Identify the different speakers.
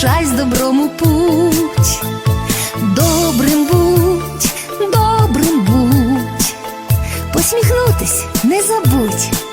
Speaker 1: пишась доброму путь, добрим будь, добрим будь, посміхнутись не забудь.